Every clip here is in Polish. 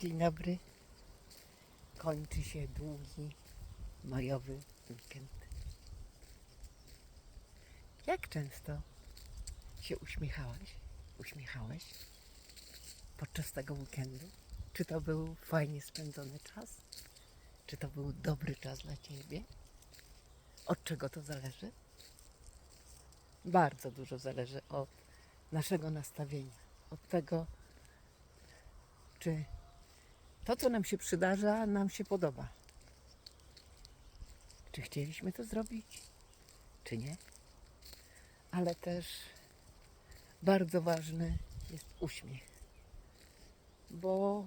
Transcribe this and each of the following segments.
Dzień dobry. Kończy się długi majowy weekend. Jak często się uśmiechałaś, uśmiechałeś podczas tego weekendu? Czy to był fajnie spędzony czas? Czy to był dobry czas dla Ciebie? Od czego to zależy? Bardzo dużo zależy od naszego nastawienia, od tego, czy to, co nam się przydarza, nam się podoba. Czy chcieliśmy to zrobić, czy nie? Ale też bardzo ważny jest uśmiech, bo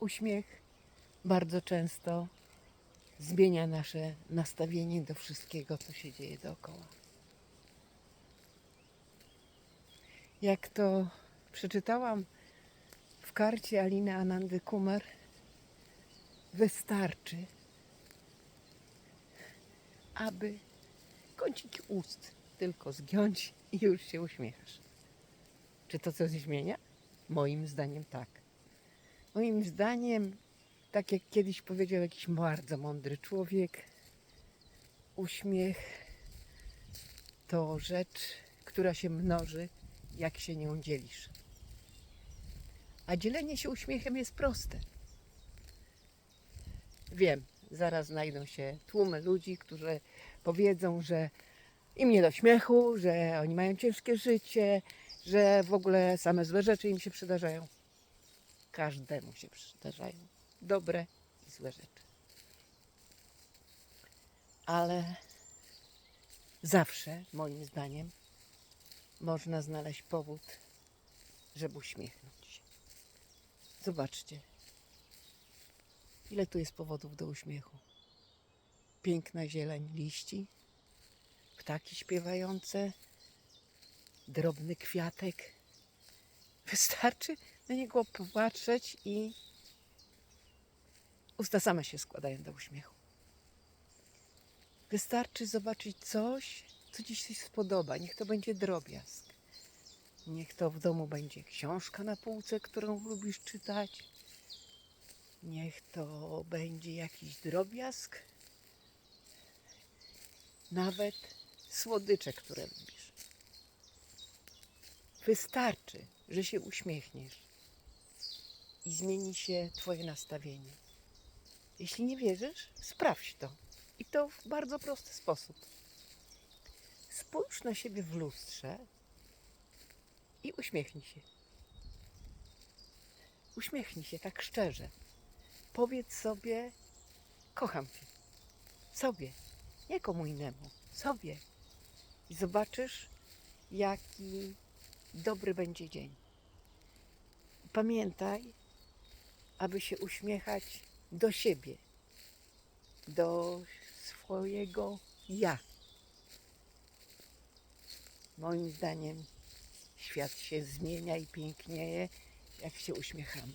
uśmiech bardzo często zmienia nasze nastawienie do wszystkiego, co się dzieje dookoła. Jak to przeczytałam karcie Aliny Anandy Kumar, wystarczy, aby kąciki ust tylko zgiąć i już się uśmiechasz. Czy to coś zmienia? Moim zdaniem tak. Moim zdaniem, tak jak kiedyś powiedział jakiś bardzo mądry człowiek, uśmiech to rzecz, która się mnoży, jak się nią dzielisz. A dzielenie się uśmiechem jest proste. Wiem, zaraz znajdą się tłumy ludzi, którzy powiedzą, że im nie do śmiechu, że oni mają ciężkie życie, że w ogóle same złe rzeczy im się przydarzają. Każdemu się przydarzają dobre i złe rzeczy. Ale zawsze, moim zdaniem, można znaleźć powód, żeby uśmiechnąć. Zobaczcie, ile tu jest powodów do uśmiechu. Piękna zieleń liści, ptaki śpiewające, drobny kwiatek. Wystarczy na niego popatrzeć i usta same się składają do uśmiechu. Wystarczy zobaczyć coś, co Ci się spodoba. Niech to będzie drobiazg. Niech to w domu będzie książka na półce, którą lubisz czytać. Niech to będzie jakiś drobiazg. Nawet słodycze, które lubisz. Wystarczy, że się uśmiechniesz i zmieni się Twoje nastawienie. Jeśli nie wierzysz, sprawdź to. I to w bardzo prosty sposób. Spójrz na siebie w lustrze uśmiechnij się. Uśmiechnij się tak szczerze. Powiedz sobie: Kocham cię. Sobie, nie komu innemu. Sobie. I zobaczysz, jaki dobry będzie dzień. Pamiętaj, aby się uśmiechać do siebie, do swojego ja. Moim zdaniem świat się zmienia i pięknieje, jak się uśmiechamy.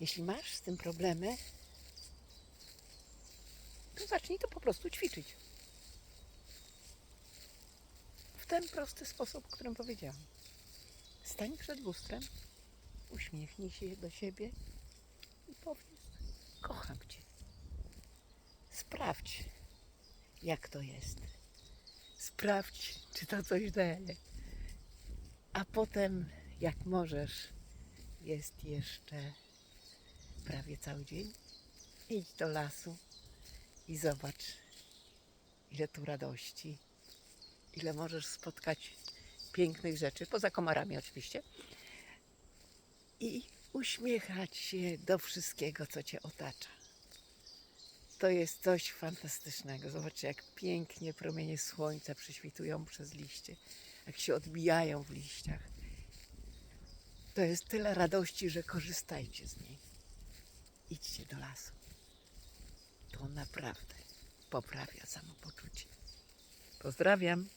Jeśli masz z tym problemy, to zacznij to po prostu ćwiczyć. W ten prosty sposób, o którym powiedziałam. Stań przed lustrem, uśmiechnij się do siebie i powiedz: Kocham Cię. Sprawdź, jak to jest. Sprawdź, czy to coś daje. A potem, jak możesz, jest jeszcze prawie cały dzień. Idź do lasu i zobacz, ile tu radości, ile możesz spotkać pięknych rzeczy, poza komarami oczywiście, i uśmiechać się do wszystkiego, co cię otacza. To jest coś fantastycznego. Zobaczcie, jak pięknie promienie słońca prześwitują przez liście, jak się odbijają w liściach. To jest tyle radości, że korzystajcie z niej. Idźcie do lasu. To naprawdę poprawia samopoczucie. Pozdrawiam.